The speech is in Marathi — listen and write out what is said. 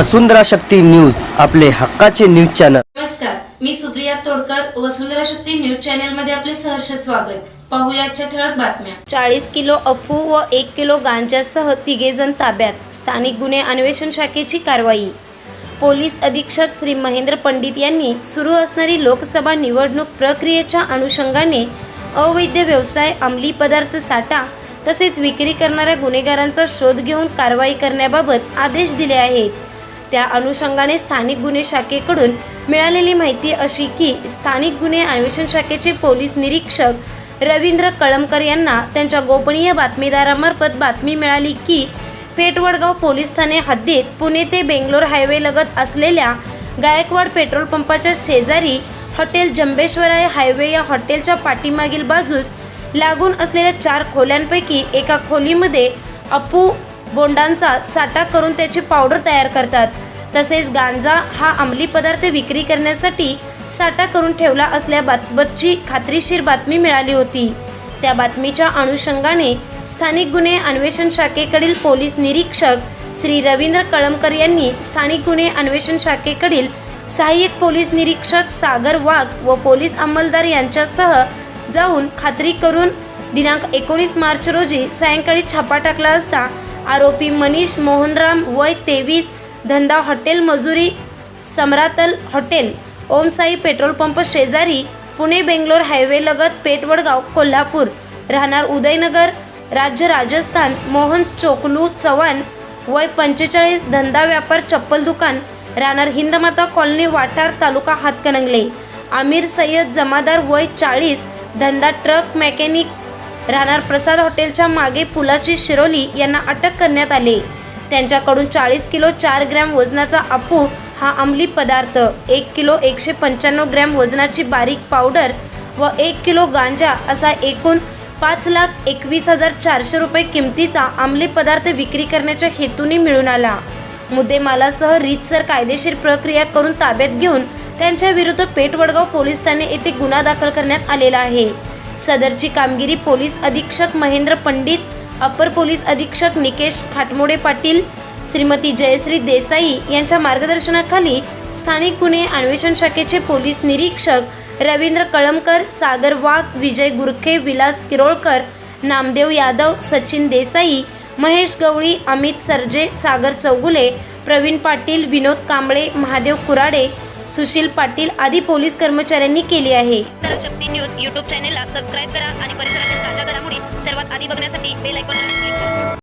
वसुंधरा शक्ती न्यूज आपले हक्काचे न्यूज चॅनल. नमस्कार मी सुप्रिया तोडकर वसुंधरा शक्ती न्यूज चॅनलमध्ये आपले सहर्ष स्वागत. पाहूया आजच्या ठळक बातम्या. चाळीस किलो अफू व एक किलो गांजासह तिघेजण ताब्यात. स्थानिक गुन्हे अन्वेषण शाखेची कारवाई. पोलीस अधीक्षक श्री महेंद्र पंडित यांनी सुरू असणारी लोकसभा निवडणूक प्रक्रियेच्या अनुषंगाने अवैध व्यवसाय अंमली पदार्थ साठा तसेच विक्री करणाऱ्या गुन्हेगारांचा शोध घेऊन कारवाई करण्याबाबत आदेश दिले आहेत. त्या अनुषंगाने स्थानिक गुन्हे शाखेकडून मिळालेली माहिती अशी की स्थानिक गुन्हे अन्वेषण शाखेचे पोलीस निरीक्षक रवींद्र कळमकर यांना त्यांच्या गोपनीय बातमीदारामार्फत बातमी मिळाली की पेटवडगाव पोलीस ठाणे हद्दीत पुणे ते बेंगलोर हायवे लगत असलेल्या गायकवाड पेट्रोल पंपाच्या शेजारी हॉटेल जंबेश्वराय हायवे या हॉटेलच्या पाठीमागील बाजूस लागून असलेल्या चार खोल्यांपैकी एका खोलीमध्ये अपू बोंडांचा साठा करून त्याची पावडर तयार करतात. तसेच गांजा हा अंमली पदार्थ विक्री करण्यासाठी साठा करून ठेवला असल्याबाबतची खात्रीशीर बातमी मिळाली होती. त्या बातमीच्या अनुषंगाने स्थानिक गुन्हे अन्वेषण शाखेकडील पोलीस निरीक्षक श्री रवींद्र कळमकर यांनी स्थानिक गुन्हे अन्वेषण शाखेकडील सहाय्यक पोलीस निरीक्षक सागर वाघ व पोलीस अंमलदार यांच्यासह जाऊन खात्री करून दिनांक एकोणीस मार्च रोजी सायंकाळी छापा टाकला असता आरोपी मनीष मोहनराम वय तेवीस धंदा हॉटेल मजुरी समरातल हॉटेल ओमसाई पेट्रोल पंप शेजारी पुणे बेंगलोर हायवे लगत पेटवडगाव कोल्हापूर. राहणार उदयनगर राज्य राजस्थान मोहन चोकलू चव्हाण वय पंचेचाळीस धंदा व्यापार चप्पल दुकान. राहणार हिंदमाता कॉलनी वाठार तालुका हातकणंगले. आमिर सय्यद जमादार वय चाळीस धंदा ट्रक मेकॅनिक राहणार प्रसाद हॉटेलच्या मागे पुलाची शिरोली यांना अटक करण्यात आले. त्यांच्याकडून चाळीस किलो चार ग्रॅम वजनाचा आपू हा अंमली पदार्थ एक किलो एकशे पंच्याण्णव ग्रॅम वजनाची बारीक पावडर व एक किलो गांजा असा एकूण पाच लाख एकवीस हजार चारशे रुपये किमतीचा अंमली पदार्थ विक्री करण्याच्या हेतूने मिळून आला. मुद्देमालासह रीतसर कायदेशीर प्रक्रिया करून ताब्यात घेऊन त्यांच्या विरुद्ध पेठवडगाव पोलीस ठाणे येथे गुन्हा दाखल करण्यात आलेला आहे. सदरची कामगिरी पोलीस अधीक्षक महेंद्र पंडित अपर पोलीस अधीक्षक निकेश खाटमोडे पाटील श्रीमती जयश्री देसाई यांच्या मार्गदर्शनाखाली स्थानिक गुन्हे अन्वेषण शाखेचे पोलीस निरीक्षक रवींद्र कळमकर सागर वाघ विजय गुरखे विलास किरोळकर नामदेव यादव सचिन देसाई महेश गवळी अमित सरजे सागर चौगुले प्रवीण पाटील विनोद कांबळे महादेव कुराडे सुशील पाटील आदी पोलीस कर्मचाऱ्यांनी केली आहे. शक्ती न्यूज यूट्यूब चॅनेलला सबस्क्राईब करा आणि परिसरातील ताज्या घडामोडी सर्वात आधी बघण्यासाठी बेल आयकॉनला क्लिक